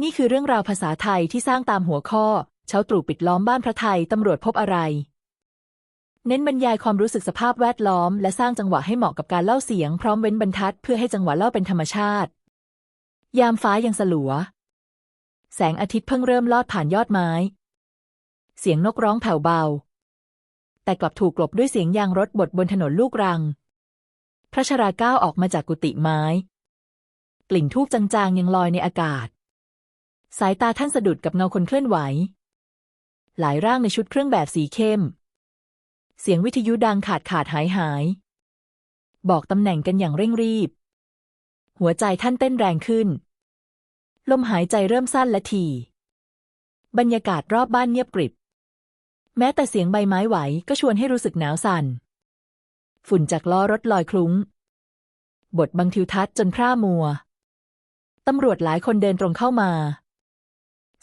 นี่คือเรื่องราวภาษาไทยที่สร้างตามหัวข้อ เช้าตรู่ปิดล้อมบ้านพระไทย ตำรวจพบอะไร เน้นบรรยายความรู้สึกสภาพแวดล้อม และสร้างจังหวะให้เหมาะกับการเล่าเสียงพร้อมเว้นบรรทัด เพื่อให้จังหวะเล่าเป็นธรรมชาติ ยามฟ้ายังสลัว แสงอาทิตย์เพิ่งเริ่มลอดผ่านยอดไม้ เสียงนกร้องแผ่วเบา แต่กลับถูกกลบด้วยเสียงยางรถบดบนถนนลูกรัง พระชราก้าวออกมาจากกุฏิไม้ กลิ่นทูบจางๆยังลอยในอากาศ สายตาท่านสะดุดกับเงาคนเคลื่อนไหว หลายร่างในชุดเครื่องแบบสีเข้ม เสียงวิทยุดังขาดขาดหายหาย บอกตำแหน่งกันอย่างเร่งรีบ หัวใจท่านเต้นแรงขึ้น ลมหายใจเริ่มสั้นและถี่บรรยากาศรอบบ้านเงียบกริบ แม้แต่เสียงใบไม้ไหวก็ชวนให้รู้สึกหนาวสั่น ฝุ่นจากล้อรถลอยคลุ้ง บทบังทิวทัศน์จนพร่ามัว ตำรวจหลายคนเดินตรงเข้ามา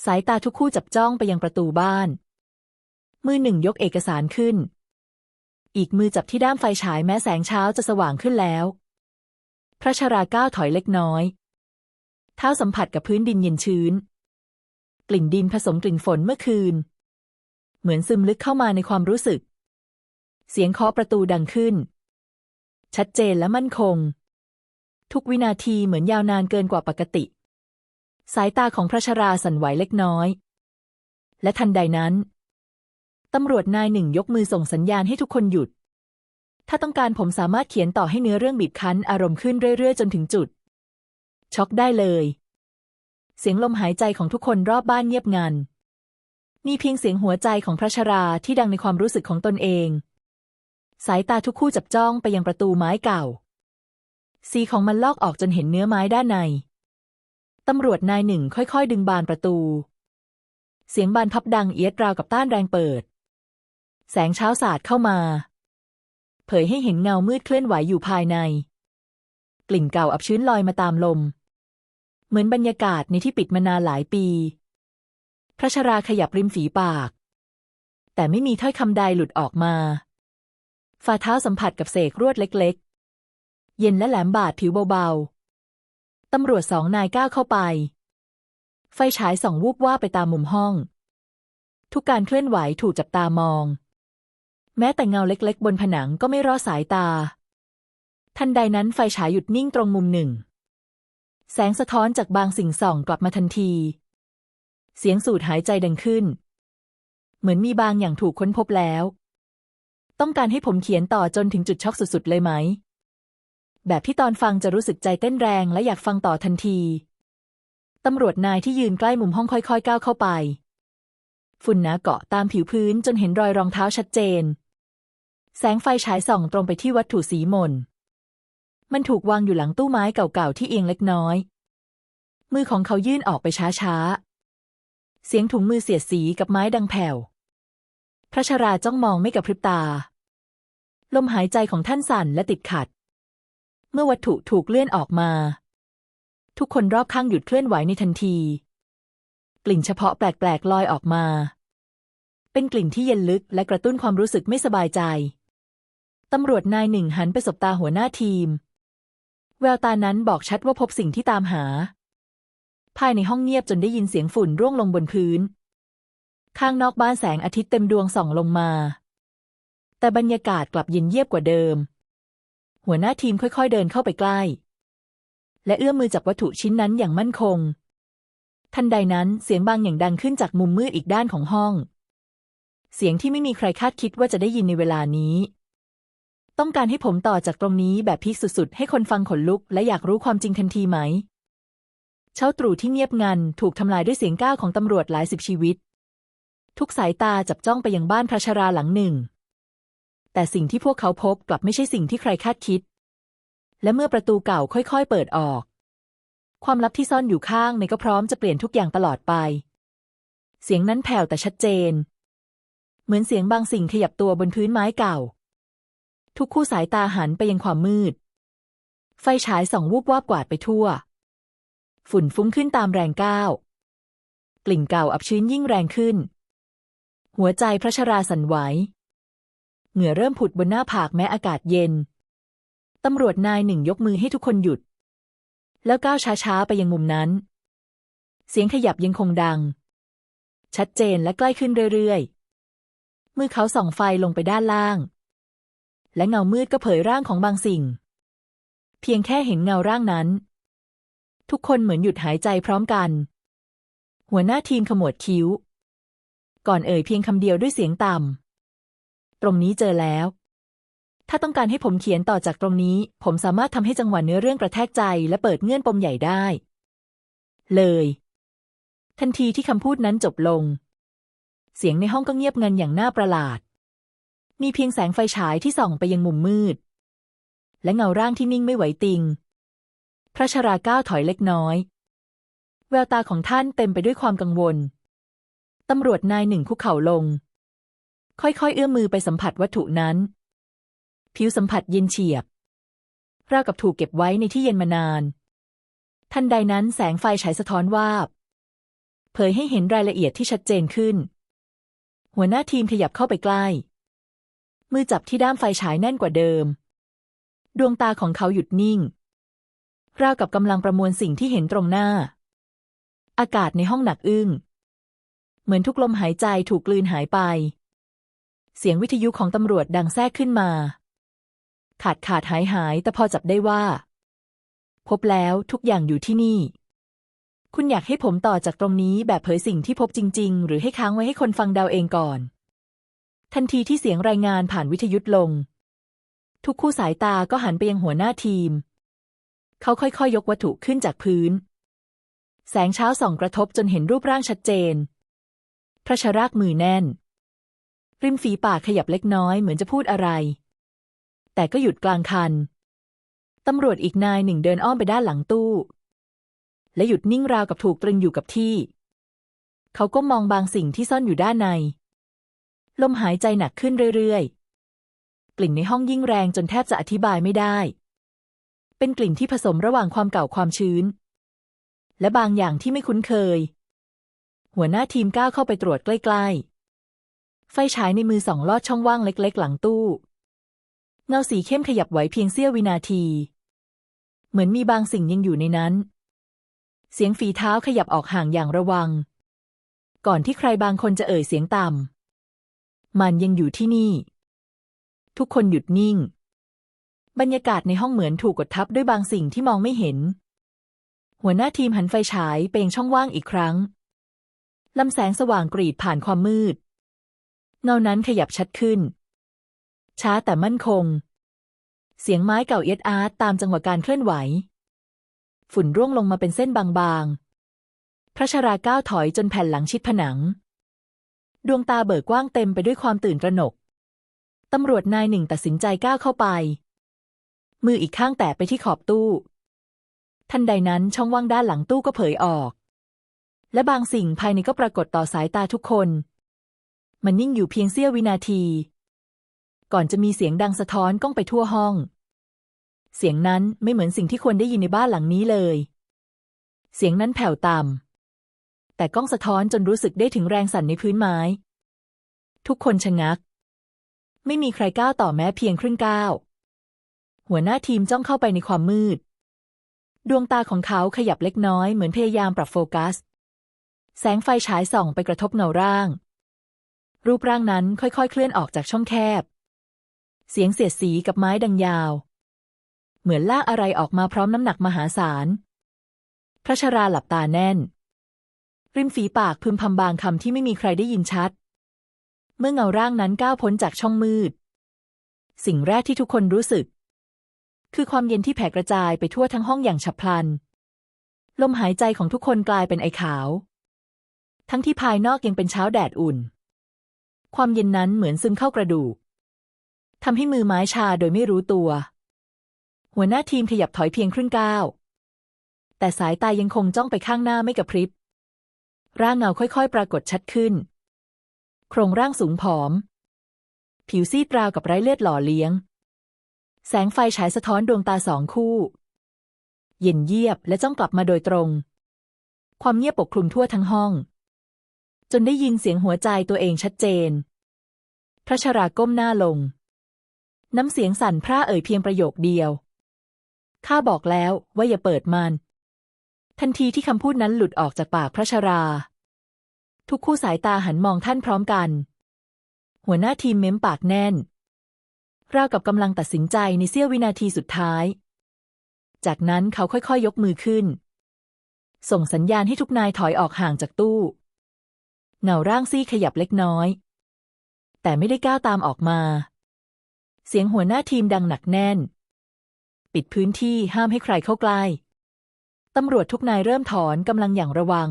สายตาทุกคู่จับจ้องไปยังประตูบ้าน มือหนึ่งยกเอกสารขึ้น อีกมือจับที่ด้ามไฟฉายแม้แสงเช้าจะสว่างขึ้นแล้ว พระชราก้าวถอยเล็กน้อย เท้าสัมผัสกับพื้นดินเย็นชื้น กลิ่นดินผสมกลิ่นฝนเมื่อคืน เหมือนซึมลึกเข้ามาในความรู้สึก เสียงเคาะประตูดังขึ้น ชัดเจนและมั่นคง ทุกวินาทีเหมือนยาวนานเกินกว่าปกติ สายตาของพระชราสั่นไหวเล็กน้อย และทันใดนั้น ตำรวจนายหนึ่งยกมือส่งสัญญาณให้ทุกคนหยุด ถ้าต้องการผมสามารถเขียนต่อให้เนื้อเรื่องบีบคั้นอารมณ์ขึ้นเรื่อยๆ จนถึงจุด ช็อกได้เลย เสียงลมหายใจของทุกคนรอบบ้านเงียบงัน มีเพียงเสียงหัวใจของพระชราที่ดังในความรู้สึกของตนเอง สายตาทุกคู่จับจ้องไปยังประตูไม้เก่า สีของมันลอกออกจนเห็นเนื้อไม้ด้านใน ตำรวจนายหนึ่งค่อยๆ ดึงบานประตู เสียงบานพับดังเอียดราวกับต้านแรงเปิด แสงเช้าสาดเข้ามา เผยให้เห็นเงามืดเคลื่อนไหวอยู่ภายใน กลิ่นเก่าอับชื้นลอยมาตามลม เหมือนบรรยากาศในที่ปิดมานานหลายปี พระชราขยับริมฝีปาก แต่ไม่มีถ้อยคำใดหลุดออกมา ฝ่าเท้าสัมผัสกับเศษรวดเล็ก ๆ เย็นและแหลมบาดผิวเบาๆ ตำรวจสองนายก้าวเข้าไป ไฟฉายส่องวูบว่าไปตามมุมห้อง ทุกการเคลื่อนไหวถูกจับตามอง แม้แต่เงาเล็กๆ บนผนังก็ไม่รอดสายตา ทันใดนั้นไฟฉายหยุดนิ่งตรงมุมหนึ่ง แสงสะท้อนจากบางสิ่งส่องกลับมาทันที เสียงสูดหายใจดังขึ้น เหมือนมีบางอย่างถูกค้นพบแล้ว ต้องการให้ผมเขียนต่อจนถึงจุดช็อกสุดๆเลยไหม แบบที่ตอนฟังจะรู้สึกใจเต้นแรงและอยากฟังต่อทันที ตำรวจนายที่ยืนใกล้มุมห้องค่อยๆก้าวเข้าไป ฝุ่นหนาเกาะตามผิวพื้นจนเห็นรอยรองเท้าชัดเจน แสงไฟฉายส่องตรงไปที่วัตถุสีมน มันถูกวางอยู่หลังตู้ไม้เก่าๆที่เอียงเล็กน้อย มือของเขายื่นออกไปช้าๆ เสียงถุงมือเสียดสีกับไม้ดังแผ่ว พระชราจ้องมองไม่กับพริบตา ลมหายใจของท่านสั่นและติดขัด เมื่อวัตถุถูกเลื่อนออกมา ทุกคนรอบข้างหยุดเคลื่อนไหวในทันที กลิ่นเฉพาะแปลกๆลอยออกมา เป็นกลิ่นที่เย็นลึกและกระตุ้นความรู้สึกไม่สบายใจ ตำรวจนายหนึ่งหันไปสบตาหัวหน้าทีม แววตานั้นบอกชัดว่าพบสิ่งที่ตามหา ภายในห้องเงียบจนได้ยินเสียงฝุ่นร่วงลงบนพื้น ข้างนอกบ้านแสงอาทิตย์เต็มดวงส่องลงมา แต่บรรยากาศกลับเย็นเยียบกว่าเดิม หัวหน้าทีมค่อยๆเดินเข้าไปใกล้ และเอื้อมมือจับวัตถุชิ้นนั้นอย่างมั่นคง ทันใดนั้นเสียงบางอย่างดังขึ้นจากมุมมืดอีกด้านของห้อง เสียงที่ไม่มีใครคาดคิดว่าจะได้ยินในเวลานี้ ต้องการให้ผมต่อจากตรงนี้แบบพีคสุดๆ ให้คนฟังขนลุก และอยากรู้ความจริงทันทีไหม เช้าตรู่ที่เงียบงันถูกทำลายด้วยเสียงก้าวของตำรวจหลายสิบชีวิต ทุกสายตาจับจ้องไปยังบ้านพระชราหลังหนึ่ง แต่สิ่งที่พวกเขาพบกลับไม่ใช่สิ่งที่ใครคาดคิด และเมื่อประตูเก่าค่อยๆ เปิดออก ความลับที่ซ่อนอยู่ข้างในก็พร้อมจะเปลี่ยนทุกอย่างตลอดไป เสียงนั้นแผ่วแต่ชัดเจน เหมือนเสียงบางสิ่งขยับตัวบนพื้นไม้เก่า ทุกคู่สายตาหันไปยังความมืด ไฟฉายส่องวูบวาบกวาดไปทั่ว ฝุ่นฟุ้งขึ้นตามแรงก้าวกลิ่นเก่าอับชื้นยิ่งแรงขึ้น หัวใจพระชราสั่นไหว เหงื่อเริ่มผุดบนหน้าผากแม้อากาศเย็น ตำรวจนายหนึ่งยกมือให้ทุกคนหยุด แล้วก้าวช้าๆ ไปยังมุมนั้น เสียงขยับยังคงดัง ชัดเจนและใกล้ขึ้นเรื่อยๆ มือเขาส่องไฟลงไปด้านล่าง และเงามืดก็เผยร่างของบางสิ่ง เพียงแค่เห็นเงาร่างนั้น ทุกคนเหมือนหยุดหายใจพร้อมกัน หัวหน้าทีมขมวดคิ้ว ก่อนเอ่ยเพียงคำเดียวด้วยเสียงต่ำ ตรงนี้เจอแล้ว ถ้าต้องการให้ผมเขียนต่อจากตรงนี้ ผมสามารถทำให้จังหวะเนื้อเรื่องกระแทกใจ และเปิดเงื่อนปมใหญ่ได้ เลย ทันทีที่คำพูดนั้นจบลง เสียงในห้องก็เงียบงันอย่างน่าประหลาด มีเพียงแสงไฟฉายที่ส่องไปยังมุมมืด และเงาร่างที่นิ่งไม่ไหวติง พระชราก้าวถอยเล็กน้อย แววตาของท่านเต็มไปด้วยความกังวลตำรวจนายหนึ่งคุกเข่าลง ค่อยๆ เอื้อมมือไปสัมผัสวัตถุนั้น ผิวสัมผัสเย็นเฉียบ ราวกับถูกเก็บไว้ในที่เย็นมานาน ทันใดนั้นแสงไฟฉายสะท้อนวาบ เผยให้เห็นรายละเอียดที่ชัดเจนขึ้น หัวหน้าทีมขยับเข้าไปใกล้ มือจับที่ด้ามไฟฉายแน่นกว่าเดิม ดวงตาของเขาหยุดนิ่ง ราวกับกำลังประมวลสิ่งที่เห็นตรงหน้า อากาศในห้องหนักอึ้งเหมือนทุกลมหายใจถูกกลืนหายไป เสียงวิทยุของตำรวจดังแทรกขึ้นมา ขาดขาดหายหายแต่พอจับได้ว่า พบแล้วทุกอย่างอยู่ที่นี่ คุณอยากให้ผมต่อจากตรงนี้แบบเผยสิ่งที่พบจริง ๆ หรือให้ค้างไว้ให้คนฟังเดาเองก่อน ทันทีที่เสียงรายงานผ่านวิทยุลง ทุกคู่สายตาก็หันไปยังหัวหน้าทีม เขาค่อยๆยยกวัตถุขึ้นจากพื้น แสงเช้าส่องกระทบจนเห็นรูปร่างชัดเจนพระชรากมือแน่น ริมฝีปากขยับเล็กน้อยเหมือนจะพูดอะไร แต่ก็หยุดกลางคัน ตำรวจอีกนายหนึ่งเดินอ้อมไปด้านหลังตู้ และหยุดนิ่งราวกับถูกตรึงอยู่กับที่ เขาก็มองบางสิ่งที่ซ่อนอยู่ด้านใน ลมหายใจหนักขึ้นเรื่อยๆ กลิ่นในห้องยิ่งแรงจนแทบจะอธิบายไม่ได้ เป็นกลิ่นที่ผสมระหว่างความเก่าความชื้น และบางอย่างที่ไม่คุ้นเคย หัวหน้าทีมก้าวเข้าไปตรวจใกล้ ๆ ไฟฉายในมือส่องลอดช่องว่างเล็กๆ หลังตู้ เงาสีเข้มขยับไหวเพียงเสี้ยววินาที เหมือนมีบางสิ่งยังอยู่ในนั้น เสียงฝีเท้าขยับออกห่างอย่างระวัง ก่อนที่ใครบางคนจะเอ่ยเสียงต่ำมันยังอยู่ที่นี่ ทุกคนหยุดนิ่ง บรรยากาศในห้องเหมือนถูกกดทับด้วยบางสิ่งที่มองไม่เห็น หัวหน้าทีมหันไฟฉายไปงช่องว่างอีกครั้งลำแสงสว่างกรีดผ่านความมืด เงานั้นขยับชัดขึ้น ช้าแต่มั่นคง เสียงไม้เก่าเอียดอาร์ตตามจังหวะการเคลื่อนไหว ฝุ่นร่วงลงมาเป็นเส้นบางๆ พระชราก้าวถอยจนแผ่นหลังชิดผนัง ดวงตาเบิกกว้างเต็มไปด้วยความตื่นตระหนก ตำรวจนายหนึ่งตัดสินใจก้าวเข้าไป มืออีกข้างแตะไปที่ขอบตู้ ทันใดนั้นช่องว่างด้านหลังตู้ก็เผยออก และบางสิ่งภายในก็ปรากฏต่อสายตาทุกคน มันนิ่งอยู่เพียงเสี้ยววินาที ก่อนจะมีเสียงดังสะท้อนก้องไปทั่วห้อง เสียงนั้นไม่เหมือนสิ่งที่ควรได้ยินในบ้านหลังนี้เลย เสียงนั้นแผ่วต่ำแต่ก้องสะท้อนจนรู้สึกได้ถึงแรงสั่นในพื้นไม้ ทุกคนชะงัก ไม่มีใครก้าวต่อแม้เพียงครึ่งก้าวหัวหน้าทีมจ้องเข้าไปในความมืด ดวงตาของเขาขยับเล็กน้อยเหมือนพยายามปรับโฟกัส แสงไฟฉายส่องไปกระทบเงาร่าง รูปร่างนั้นค่อยๆ เคลื่อนออกจากช่องแคบ เสียงเสียดสีกับไม้ดังยาว เหมือนลากอะไรออกมาพร้อมน้ำหนักมหาศาล พระชราหลับตาแน่น ริมฝีปากพึมพำบางคำที่ไม่มีใครได้ยินชัด เมื่อเงาร่างนั้นก้าวพ้นจากช่องมืด สิ่งแรกที่ทุกคนรู้สึก คือความเย็นที่แผ่กระจายไปทั่วทั้งห้องอย่างฉับพลัน ลมหายใจของทุกคนกลายเป็นไอขาว ทั้งที่ภายนอกยังเป็นเช้าแดดอุ่น ความเย็นนั้นเหมือนซึมเข้ากระดูกทำให้มือไม้ชาโดยไม่รู้ตัว หัวหน้าทีมขยับถอยเพียงครึ่งก้าว แต่สายตายังคงจ้องไปข้างหน้าไม่กระพริบ ร่างเงาค่อยๆ ปรากฏชัดขึ้น โครงร่างสูงผอม ผิวซีดราวกับไร้เลือดหล่อเลี้ยง แสงไฟฉายสะท้อนดวงตาสองคู่ เย็นเยียบและจ้องกลับมาโดยตรง ความเงียบปกคลุมทั่วทั้งห้อง จนได้ยินเสียงหัวใจตัวเองชัดเจน พระชราก้มหน้าลง น้ำเสียงสั่นพร่าเอ่ยเพียงประโยคเดียว ข้าบอกแล้วว่าอย่าเปิดมัน ทันทีที่คำพูดนั้นหลุดออกจากปากพระชรา ทุกคู่สายตาหันมองท่านพร้อมกัน หัวหน้าทีมเม้มปากแน่นราวกับกำลังตัดสินใจในเสี้ยววินาทีสุดท้าย จากนั้นเขาค่อยๆยกมือขึ้น ส่งสัญญาณให้ทุกนายถอยออกห่างจากตู้ เงาร่างซี่ขยับเล็กน้อย แต่ไม่ได้ก้าวตามออกมา เสียงหัวหน้าทีมดังหนักแน่น ปิดพื้นที่ห้ามให้ใครเข้าใกล้ตำรวจทุกนายเริ่มถอนกำลังอย่างระวัง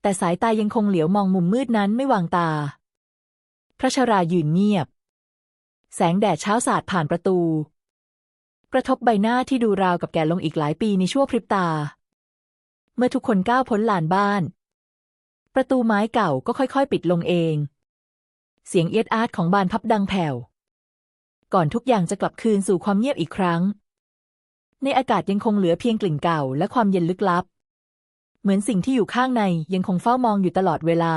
แต่สายตายังคงเหลียวมองมุมมืดนั้นไม่วางตา พระชรายืนเงียบ แสงแดดเช้าสาดผ่านประตู กระทบใบหน้าที่ดูราวกับแก่ลงอีกหลายปีในชั่วพริบตา เมื่อทุกคนก้าวพ้นลานบ้าน ประตูไม้เก่าก็ค่อยๆ ปิดลงเอง เสียงเอียดอาร์ตของบานพับดังแผ่ว ก่อนทุกอย่างจะกลับคืนสู่ความเงียบอีกครั้ง ในอากาศยังคงเหลือเพียงกลิ่นเก่าและความเย็นลึกลับ เหมือนสิ่งที่อยู่ข้างในยังคงเฝ้ามองอยู่ตลอดเวลา